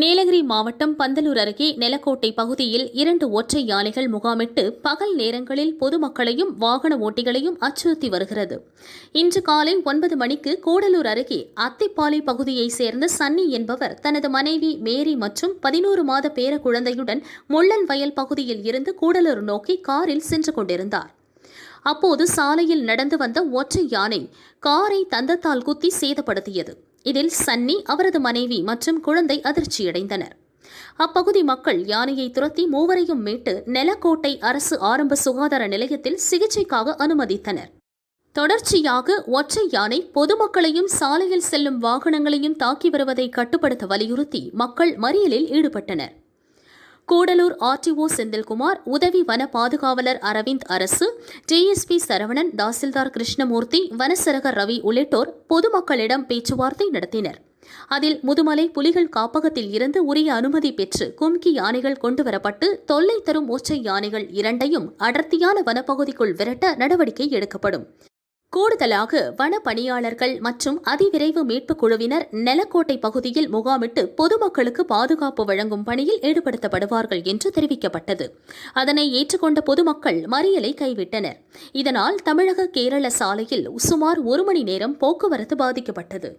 நீலகிரி மாவட்டம் பந்தலூர் அருகே நெலக்கோட்டை பகுதியில் இரண்டு ஒற்றை யானைகள் முகாமிட்டு பகல் நேரங்களில் பொதுமக்களையும் வாகன ஓட்டிகளையும் அச்சுறுத்தி வருகிறது. இன்று காலை ஒன்பது மணிக்கு கூடலூர் அருகே அத்திப்பாலை பகுதியைச் சேர்ந்த சன்னி என்பவர் தனது மனைவி மேரி மற்றும் பதினோரு மாத பேர குழந்தையுடன் முள்ளன் வயல் பகுதியில் இருந்து கூடலூர் நோக்கி காரில் சென்று கொண்டிருந்தார். அப்போது சாலையில் நடந்து வந்த ஒற்றை யானை காரை தந்தத்தால் குத்தி சேதப்படுத்தியது. இதில் சன்னி அவரது மனைவி மற்றும் குழந்தை அதிர்ச்சியடைந்தனர். அப்பகுதி மக்கள் யானையை துரத்தி மூவரையும் மீட்டு நெலக்கோட்டை அரசு ஆரம்ப சுகாதார நிலையத்தில் சிகிச்சைக்காக அனுமதித்தனர். தொடர்ச்சியாக ஒற்றை யானை பொதுமக்களையும் சாலையில் செல்லும் வாகனங்களையும் தாக்கி வருவதை கட்டுப்படுத்த வலியுறுத்தி மக்கள் மறியலில் ஈடுபட்டனர். கூடலூர் ஆர்டிஓ செந்தில்குமார் உதவி வன பாதுகாவலர் அரவிந்த் அரசு டிஎஸ்பி சரவணன் தாசில்தார் கிருஷ்ணமூர்த்தி வனசரகர் ரவி உள்ளிட்டோர் பொதுமக்களிடம் பேச்சுவார்த்தை நடத்தினர். அதில் முதுமலை புலிகள் காப்பகத்தில் இருந்து உரிய அனுமதி பெற்று கும்கி யானைகள் கொண்டுவரப்பட்டு தொல்லை தரும் மூச்சை யானைகள் இரண்டையும் அடர்த்தியான வனப்பகுதிக்குள் விரட்ட நடவடிக்கை எடுக்கப்படும். கூடுதலாக வன பணியாளர்கள் மற்றும் அதிவிரைவு மீட்புக் குழுவினர் நெலக்கோட்டை பகுதியில் முகாமிட்டு பொதுமக்களுக்கு பாதுகாப்பு வழங்கும் பணியில் ஈடுபடுத்தப்படுவார்கள் என்று தெரிவிக்கப்பட்டது. அதனை ஏற்றுக்கொண்ட பொதுமக்கள் மறியலை கைவிட்டனர். இதனால் தமிழக கேரள சாலையில் சுமார் ஒரு மணி நேரம் போக்குவரத்து பாதிக்கப்பட்டது.